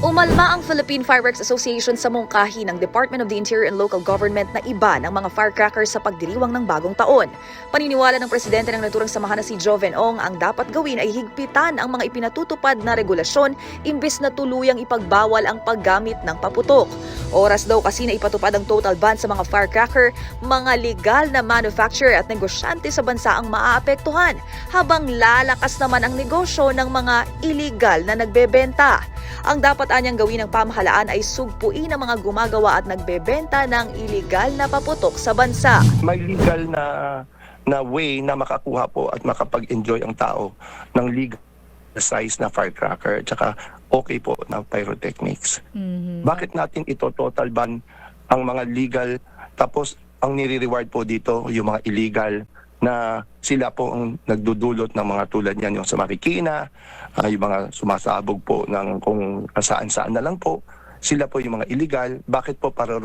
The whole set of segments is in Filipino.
Umalma ang Philippine Fireworks Association sa mungkahi ng Department of the Interior and Local Government na iba ng mga firecrackers sa pagdiriwang ng bagong taon. Paniniwala ng presidente ng naturang samahan na si Joven Ong ang dapat gawin ay higpitan ang mga ipinatutupad na regulasyon imbes na tuluyang ipagbawal ang paggamit ng paputok. Oras daw kasi na ipatupad ang total ban sa mga firecracker, mga legal na manufacturer at negosyante sa bansa ang maaapektuhan, habang lalakas naman ang negosyo ng mga illegal na nagbebenta. Ang dapat anyang gawin ng pamahalaan ay sugpuin ang mga gumagawa at nagbebenta ng illegal na paputok sa bansa. may legal na na way na makakuha po at makapag-enjoy ang tao ng legal size na firecracker at saka okay po na pyrotechnics. Bakit natin ito total ban ang mga legal tapos ang nire-reward po dito yung mga illegal na sila po ang nagdudulot ng mga tulad niyan yung sa Marikina, ah, yung mga sumasabog po ng kung saan-saan na lang po. Sila po yung mga illegal. Bakit po para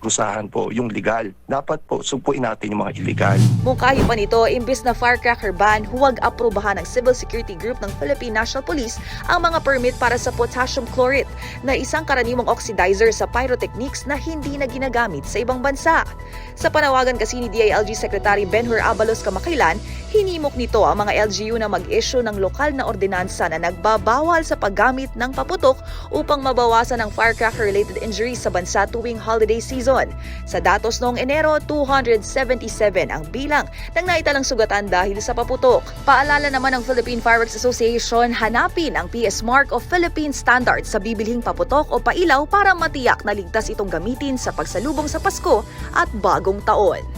rusahan po yung legal? Dapat po sugpuin natin yung mga illegal. Mungkahi pa nito, imbis na firecracker ban, huwag aprubahan ng Civil Security Group ng Philippine National Police ang mga permit para sa potassium chlorate na isang karaniwang oxidizer sa pyrotechnics na hindi na ginagamit sa ibang bansa. Sa panawagan kasi ni DILG Secretary Benhur Abalos kamakailan, hinimok nito ang mga LGU na mag-issue ng lokal na ordinansa na nagbabawal sa paggamit ng paputok upang mabawasan ang firecracker-related injuries sa bansa tuwing holiday season. Sa datos noong Enero, 277 ang bilang ng naitalang sugatan dahil sa paputok. Paalala naman ng Philippine Fireworks Association, hanapin ang PS Mark of Philippine Standards sa bibilhing paputok o pailaw para matiyak na ligtas itong gamitin sa pagsalubong sa Pasko at bagong taon.